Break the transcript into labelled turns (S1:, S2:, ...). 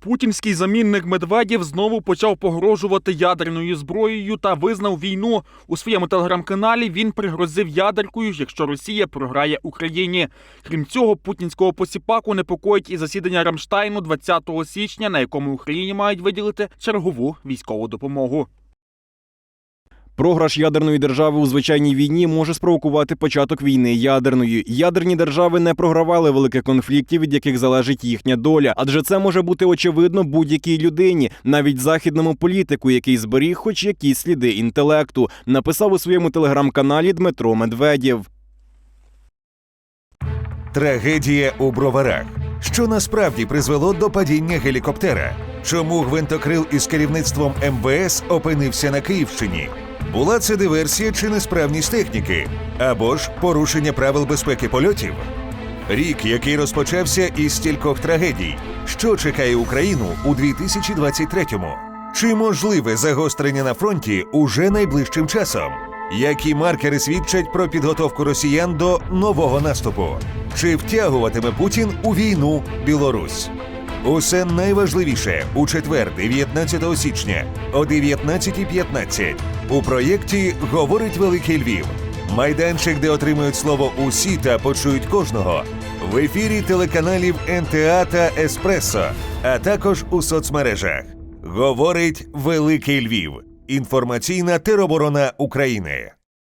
S1: Путінський замінник Медведєв знову почав погрожувати ядерною зброєю та визнав війну. У своєму телеграм-каналі він пригрозив ядеркою, якщо Росія програє Україні. Крім цього, путінського посіпаку непокоїть і засідання Рамштайну 20 січня, на якому Україні мають виділити чергову військову допомогу.
S2: Програш ядерної держави у звичайній війні може спровокувати початок війни ядерної. Ядерні держави не програвали великих конфліктів, від яких залежить їхня доля, адже це може бути очевидно будь-якій людині, навіть західному політику, який зберіг хоч якісь сліди інтелекту, написав у своєму телеграм-каналі Дмитро Медведєв.
S3: Трагедія у броварах. Що насправді призвело до падіння гелікоптера? Чому гвинтокрил із керівництвом МВС опинився на Київщині? Була це диверсія чи несправність техніки? Або ж порушення правил безпеки польотів? Рік, який розпочався із стількох трагедій. Що чекає Україну у 2023-му? Чи можливе загострення на фронті уже найближчим часом? Які маркери свідчать про підготовку росіян до нового наступу? Чи втягуватиме Путін у війну Білорусь? Усе найважливіше у четвер, 19 січня о 19.15 у проєкті Говорить Великий Львів. Майданчик, де отримують слово усі та почують кожного. В ефірі телеканалів НТА та Еспресо, а також у соцмережах. Говорить Великий Львів. Інформаційна тероборона України.